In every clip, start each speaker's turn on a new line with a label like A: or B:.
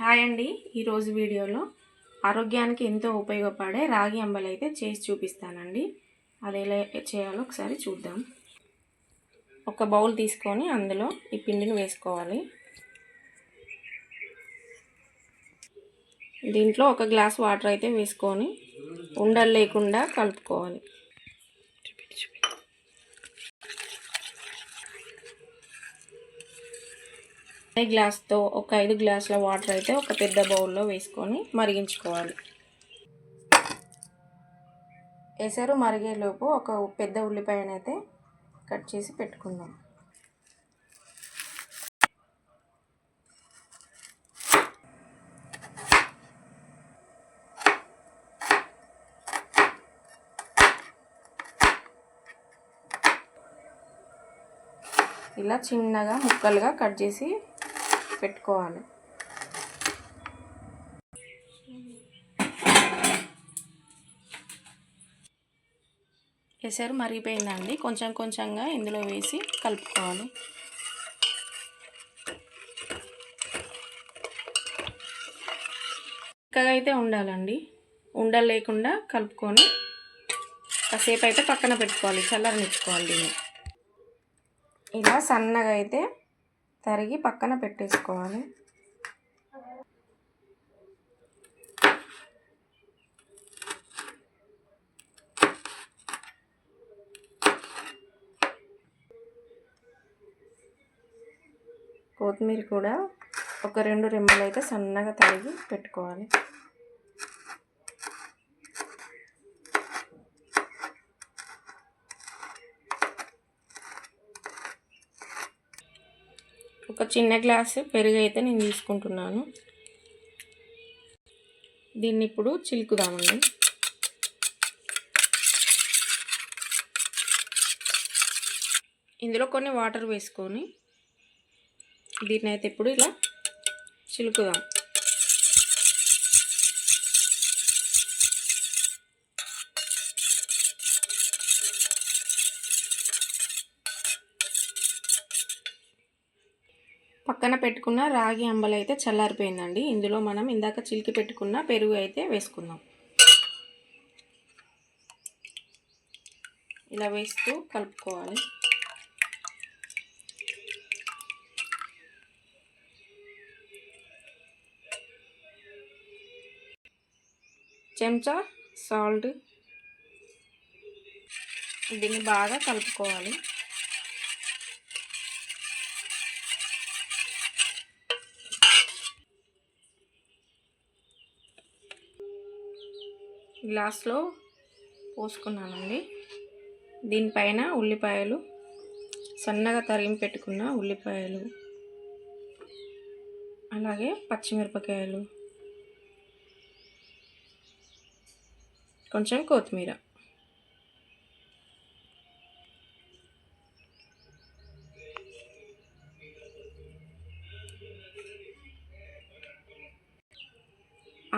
A: Hi అండి. ఈరోజు వీడియోలో ఆరోగ్యానికి ఎంతో ఉపయోగపడే రాగి అంబలు అయితే చేసి చూపిస్తానండి. అది ఎలా చేయాలో ఒకసారి చూద్దాం. ఒక బౌల్ తీసుకొని అందులో ఈ పిండిని వేసుకోవాలి. దీంట్లో ఒక గ్లాస్ వాటర్ అయితే వేసుకొని ఉండలు లేకుండా కలుపుకోవాలి. గ్లాస్తో ఒక ఐదు గ్లాసుల వాటర్ అయితే ఒక పెద్ద బౌల్లో వేసుకొని మరిగించుకోవాలి. ఎసరు మరిగేలోపు ఒక పెద్ద ఉల్లిపాయనైతే కట్ చేసి పెట్టుకుందాం. ఇలా చిన్నగా ముక్కలుగా కట్ చేసి పెట్టుకోవాలి. ఎసరు మరిగిపోయిందండి. కొంచెం కొంచెంగా ఇందులో వేసి కలుపుకోవాలి. చక్కగా అయితే ఉండాలండి. ఉండలు లేకుండా కలుపుకొని కాసేపు అయితే పక్కన పెట్టుకోవాలి చల్లరనిచ్చుకోవాలి దీన్ని. ఇలా సన్నగా అయితే తరిగి పక్కన పెట్టేసుకోవాలి. కొత్తిమీర కూడా ఒక రెండు రెమ్మలు అయితే సన్నగా తరిగి పెట్టుకోవాలి. ఒక చిన్న గ్లాసు పెరుగు అయితే నేను తీసుకుంటున్నాను. దీన్ని ఇప్పుడు చిలుకుదామండి. ఇందులో కొన్ని వాటర్ వేసుకొని దీన్ని అయితే ఇప్పుడు ఇలా చిలుకుదాం. పక్కన పెట్టుకున్న రాగి అంబలి అయితే చల్లారిపోయిందండి. ఇందులో మనం ఇందాక చిలికి పెట్టుకున్న పెరుగు అయితే వేసుకుందాం. ఇలా వేస్తూ కలుపుకోవాలి. చెంచా సాల్ట్ దీన్ని బాగా కలుపుకోవాలి. గ్లాస్లో పోసుకున్నానండి. దీనిపైన ఉల్లిపాయలు సన్నగా తరిగి పెట్టుకున్న ఉల్లిపాయలు అలాగే పచ్చిమిరపకాయలు కొంచెం కొత్తిమీర.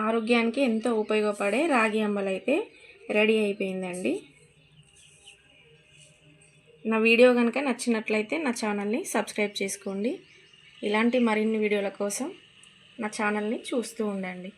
A: ఆరోగ్యానికి ఎంతో ఉపయోగపడే రాగి అంబలు అయితే రెడీ అయిపోయిందండి. నా వీడియో కనుక నచ్చినట్లయితే నా ఛానల్ని సబ్స్క్రైబ్ చేసుకోండి. ఇలాంటి మరిన్ని వీడియోల కోసం నా ఛానల్ని చూస్తూ ఉండండి.